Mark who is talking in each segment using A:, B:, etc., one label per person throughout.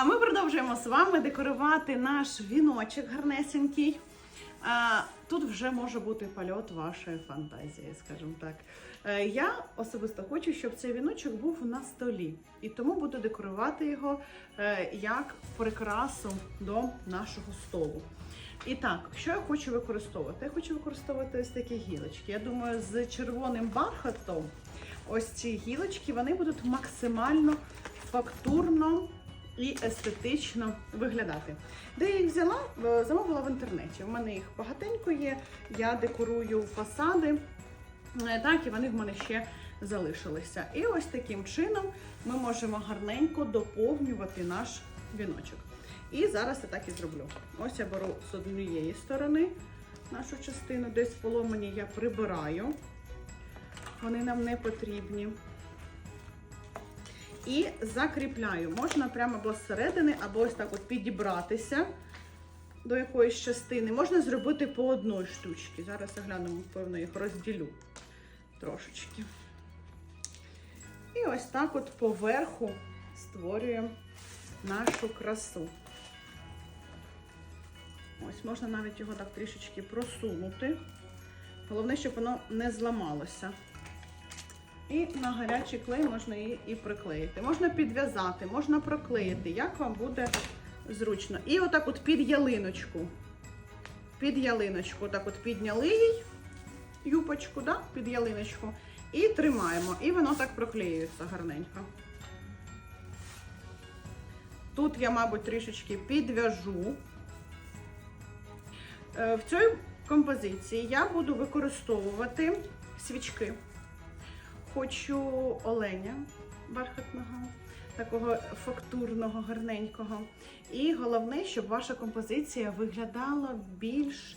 A: А ми продовжуємо з вами декорувати наш віночок гарнесенький. Тут вже може бути польот вашої фантазії, скажімо так. Е, Я особисто хочу, щоб цей віночок був на столі, і тому буду декорувати його е, як прикрасу до нашого столу. І так, що я хочу використовувати? Я хочу використовувати ось такі гілочки. Я думаю, з червоним бархатом ось ці гілочки вони будуть максимально фактурно і естетично виглядати. Де я їх взяла? Е, Замовила в інтернеті. У мене їх багатенько є. Я декорую фасади. Е, Так, і вони в мене ще залишилися. І ось таким чином ми можемо гарненько доповнювати наш віночок. І зараз я так і зроблю. Ось я беру з однієї сторони нашу частину, десь поломані я прибираю. Вони нам не потрібні. І закріпляю. Можна прямо або зсередини, або ось так от підібратися до якоїсь частини. Можна зробити по одній штучці. Зараз я гляну, певно, їх розділю трошечки. І ось так от поверху створюємо нашу красу. Ось, можна навіть його так трішечки просунути. Головне, щоб воно не зламалося. І на гарячий клей можна її і приклеїти. Можна підв'язати, можна проклеїти, як вам буде зручно. І отак от під ялиночку. Під ялиночку, так от підняли їй юпочку, да? під ялиночку. І тримаємо. І воно так проклеюється гарненько. Тут я, мабуть, трішечки підв'яжу. Е, В цій композиції я буду використовувати свічки. Хочу оленя бархатного, такого фактурного, гарненького. І головне, щоб ваша композиція виглядала більш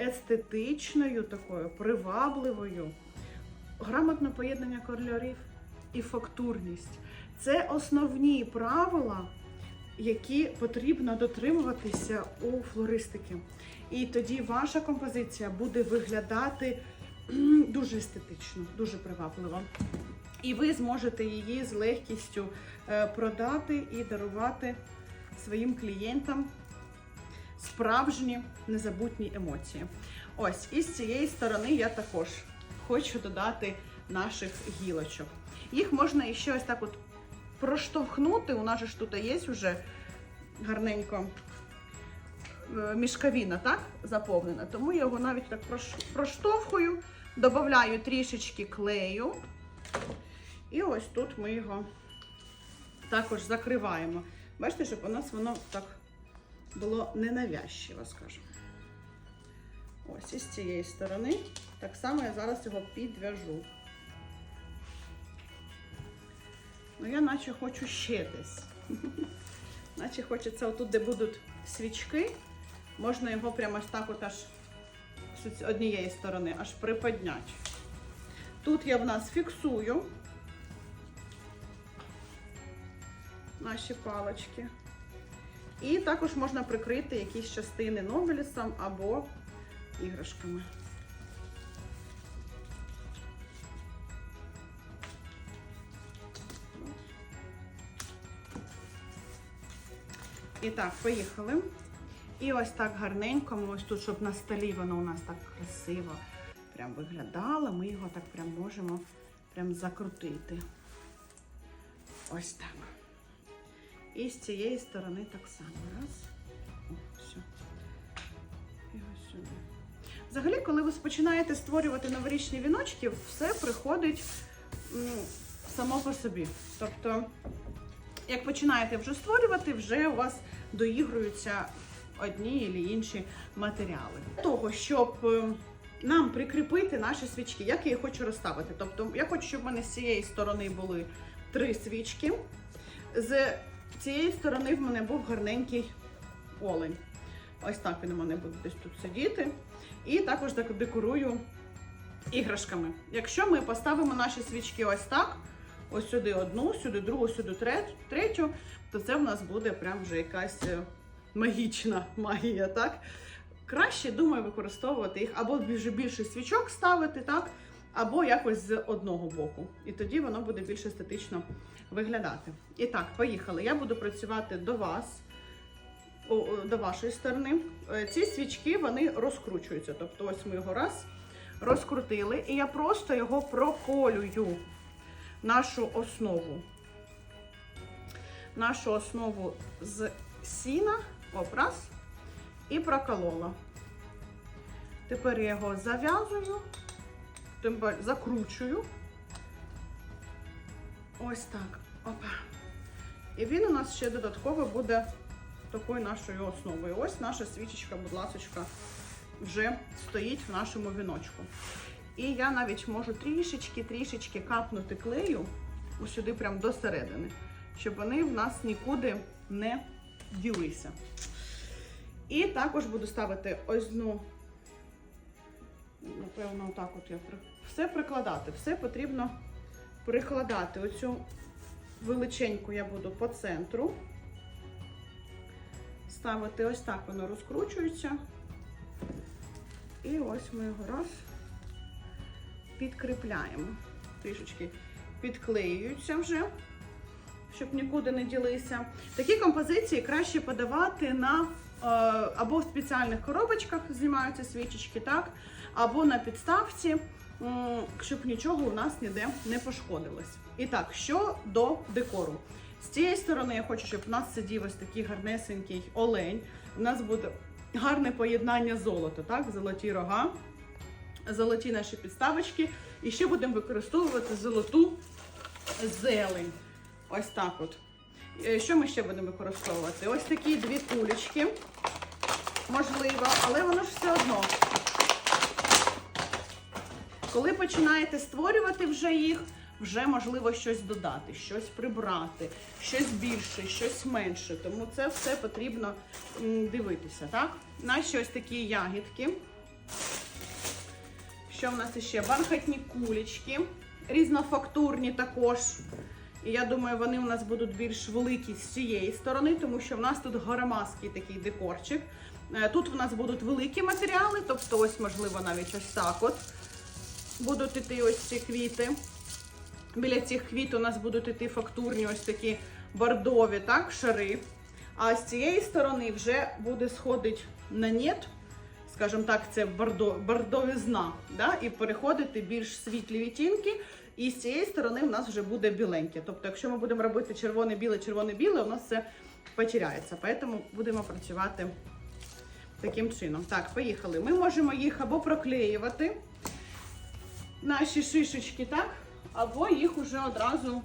A: естетичною, такою привабливою. Грамотне поєднання кольорів і фактурність. Це основні правила, які потрібно дотримуватися у флористики. І тоді ваша композиція буде виглядати дуже естетично, дуже привабливо. І ви зможете її з легкістю е, продати і дарувати своїм клієнтам справжні незабутні емоції. Ось, і з цієї сторони я також хочу додати наших гілочок. Їх можна ще ось так от проштовхнути. У нас ж тут є вже гарненько е, мішкавіна, так, заповнена. Тому я його навіть так проштовхую, додаю трішечки клею. І ось тут ми його також закриваємо. Бачите, щоб у нас воно так було ненавязчиво, скажімо. Ось і з цієї сторони. Так само я зараз його підв'яжу. Ну, я наче хочу ще десь. Наче хочеться отут, де будуть свічки, можна його прямо так от аж з однієї сторони аж приподняти. Тут я в нас фіксую наші палочки. І також можна прикрити якісь частини нобелісом або іграшками. І так, поїхали. І ось так гарненько, ми ось тут, щоб на столі воно у нас так красиво прям виглядало, ми його так прям можемо прям закрутити. Ось так. І з цієї сторони так само. Раз. О, все. І ось сюди. Взагалі, коли ви починаєте створювати новорічні віночки, все приходить м, само по собі. Тобто, як починаєте вже створювати, вже у вас доігруються одні або інші матеріали. Для того, щоб е, нам прикріпити наші свічки, як я їх хочу розставити. Тобто, я хочу, щоб в мене з цієї сторони були три свічки. З цієї сторони в мене був гарненький олень. Ось так він у мене буде десь тут сидіти. І також так декорую іграшками. Якщо ми поставимо наші свічки ось так, ось сюди одну, сюди другу, сюди третю, третю, то це в нас буде прям вже якась е, магічна магія, так? Краще, думаю, використовувати їх або вже більше свічок ставити, так? або якось з одного боку. І тоді воно буде більш естетично виглядати. І так, поїхали. Я буду працювати до вас, до вашої сторони. Е, Ці свічки вони розкручуються. Тобто, ось ми його раз розкрутили, і я просто його проколюю нашу основу. Нашу основу з сіна, оп, раз, і проколола. Тепер я його зав'язую, тепер закручую. Ось так. Опа. І він у нас ще додатково буде такою нашою основою. Ось наша свічечка, будь ласочка, вже стоїть в нашому віночку. І я навіть можу трішечки-трішечки капнути клею сюди прямо до середини, щоб вони в нас нікуди не ділися. І також буду ставити ось дну, напевно, отак от я все прикладати. Все потрібно прикладати. Оцю величеньку я буду по центру. Ставити ось так воно розкручується. І ось ми його раз підкріпляємо. Трішечки підклеюються вже, щоб нікуди не ділися. Такі композиції краще подавати на е, або в спеціальних коробочках знімаються свічечки, так, або на підставці, щоб нічого у нас ніде не пошкодилось. І так, що до декору. З цієї сторони я хочу, щоб у нас сидів ось такий гарнесенький олень. У нас буде гарне поєднання золота, так? Золоті рога, золоті наші підставочки. І ще будемо використовувати золоту зелень. Ось так от. Е, Що ми ще будемо використовувати? Ось такі дві кулечки. Можливо, але воно ж все одно. Коли починаєте створювати вже їх, вже можливо щось додати, щось прибрати, щось більше, щось менше. Тому це все потрібно дивитися, так? Наші ось такі ягідки. Що в нас ще? Бархатні кулечки, різнофактурні також. І я думаю, вони у нас будуть більш великі з цієї сторони, тому що в нас тут громадський такий декорчик. Е, Тут в нас будуть великі матеріали, тобто ось, можливо, навіть ось так от будуть іти ось ці квіти. Біля цих квіт у нас будуть іти фактурні ось такі бордові, так, шари. А з цієї сторони вже буде сходить на нет, скажімо так, це бордо, бордовізна, да, і переходити більш світлі відтінки. І з цієї сторони в нас вже буде біленьке. Тобто, якщо ми будемо робити червоне-біле, червоне-біле, у нас це потеряється. Тому будемо працювати таким чином. Так, поїхали. Ми можемо їх або проклеювати, наші шишечки, так? Або їх уже одразу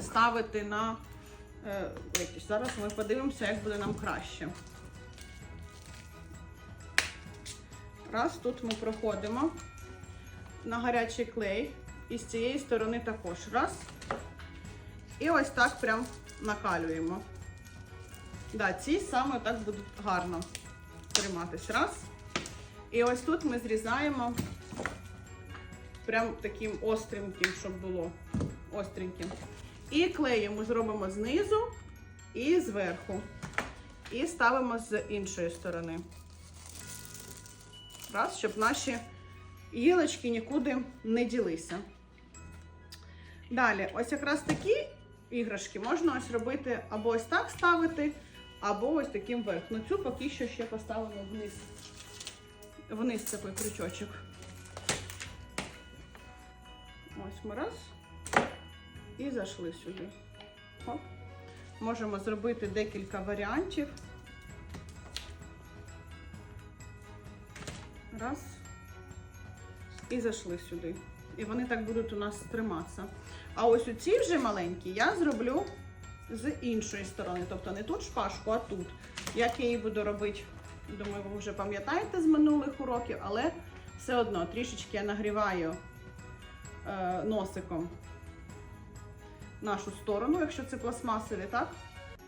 A: ставити на е. Зараз ми подивимося, як буде нам краще. Раз, тут ми проходимо на гарячий клей. І з цієї сторони також. Раз. І ось так прям накалюємо. Да, ці саме так будуть гарно триматись. Раз. І ось тут ми зрізаємо прям таким остреньким, щоб було остреньким. І клеєм ми зробимо знизу і зверху. І ставимо з іншої сторони. Раз, щоб наші гілочки нікуди не ділися. Далі, ось якраз такі іграшки можна ось робити або ось так ставити, або ось таким вверх. Ну цю поки що ще поставимо вниз. Вниз такий крючочок. Ось ми раз. І зайшли сюди. Оп. Можемо зробити декілька варіантів. Раз. І зайшли сюди. І вони так будуть у нас триматися. А ось оці вже маленькі я зроблю з іншої сторони. Тобто не тут шпажку, а тут. Як я її буду робити, думаю, ви вже пам'ятаєте з минулих уроків, але все одно трішечки я нагріваю е, носиком нашу сторону, якщо це пластмасові, так?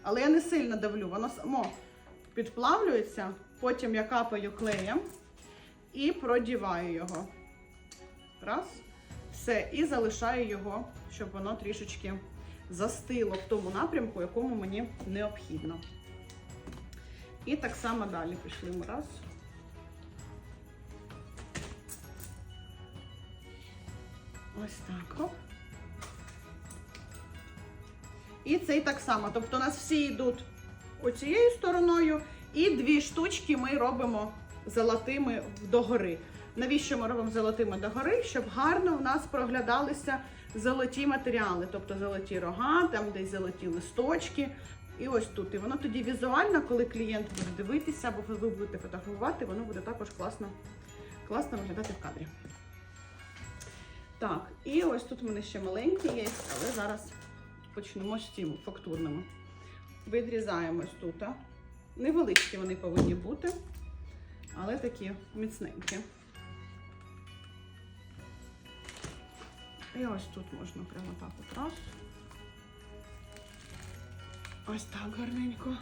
A: Але я не сильно давлю, воно само підплавлюється, потім я капаю клеєм і продіваю його. Раз. Все. І залишаю його, щоб воно трішечки застило в тому напрямку, якому мені необхідно. І так само далі пішли ми раз. Ось так. І цей так само. Тобто у нас всі йдуть оцією стороною, і дві штучки ми робимо золотими догори. Навіщо ми робимо золотими догори? Щоб гарно в нас проглядалися золоті матеріали, тобто золоті рога, там десь золоті листочки. І ось тут. І воно тоді візуально, коли клієнт буде дивитися, або ви будете фотографувати, воно буде також класно, класно виглядати в кадрі. Так, і ось тут у мене ще маленькі є, але зараз почнемо з цим фактурними. Відрізаємо ось тут. Невеличкі вони повинні бути, але такі міцненькі. І ось тут можна прямо так от раз. Ось так гарненько.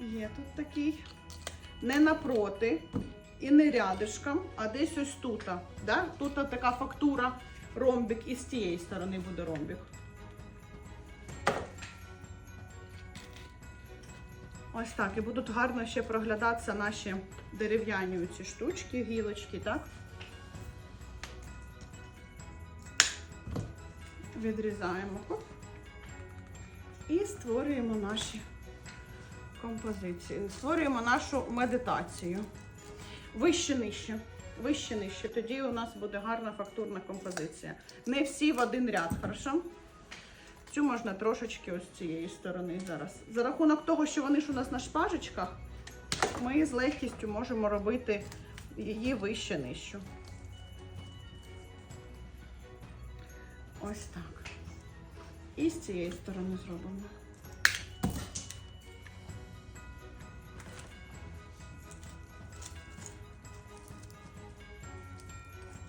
A: Є тут такий. Не напроти і не рядишком, а десь ось тут. Да? Тут така фактура, ромбик, і з цієї сторони буде ромбик. Ось так. І будуть гарно ще проглядатися наші дерев'яні ці штучки, гілочки, так? Відрізаємо. Оп. І створюємо наші композиції. Створюємо нашу медитацію. Вище нижче. Вище нижче. Тоді у нас буде гарна фактурна композиція. Не всі в один ряд, хорошо? Цю можна трошечки ось цієї сторони зараз. За рахунок того, що вони ж у нас на шпажечках, ми з легкістю можемо робити її вище нижче. Ось так. І з цієї сторони зробимо.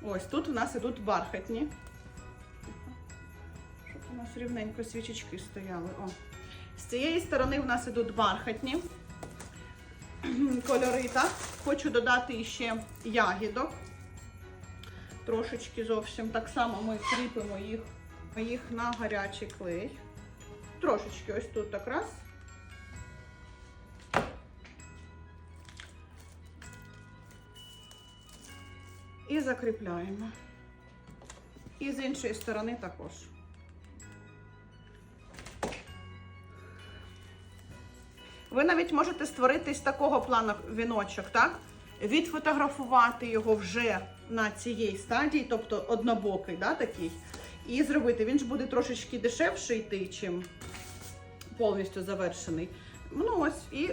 A: Ось тут у нас ідуть бархатні. Щоб у нас рівненько свічечки стояли. О. З цієї сторони у нас ідуть бархатні кольори. Так? Хочу додати ще ягідок. Трошечки зовсім. Так само ми кріпимо їх, їх на гарячий клей. Трошечки ось тут так раз. І закріпляємо. І з іншої сторони також. Ви навіть можете створити з такого плану віночок, так? Відфотографувати його вже на цій стадії, тобто однобокий, да, такий. І зробити. Він ж буде трошечки дешевше йти, чим повністю завершений. Ну ось, і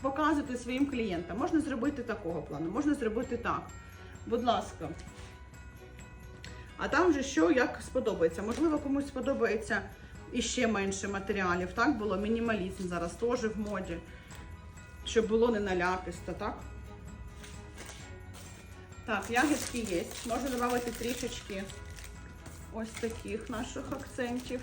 A: показувати своїм клієнтам. Можна зробити такого плану, можна зробити так. Будь ласка. А там вже що як сподобається. Можливо, комусь сподобається іще менше матеріалів. Так було мінімалізм зараз теж в моді. Щоб було не наляписто, так? Так, ягідки є. Можна додати трішечки ось таких наших акцентів.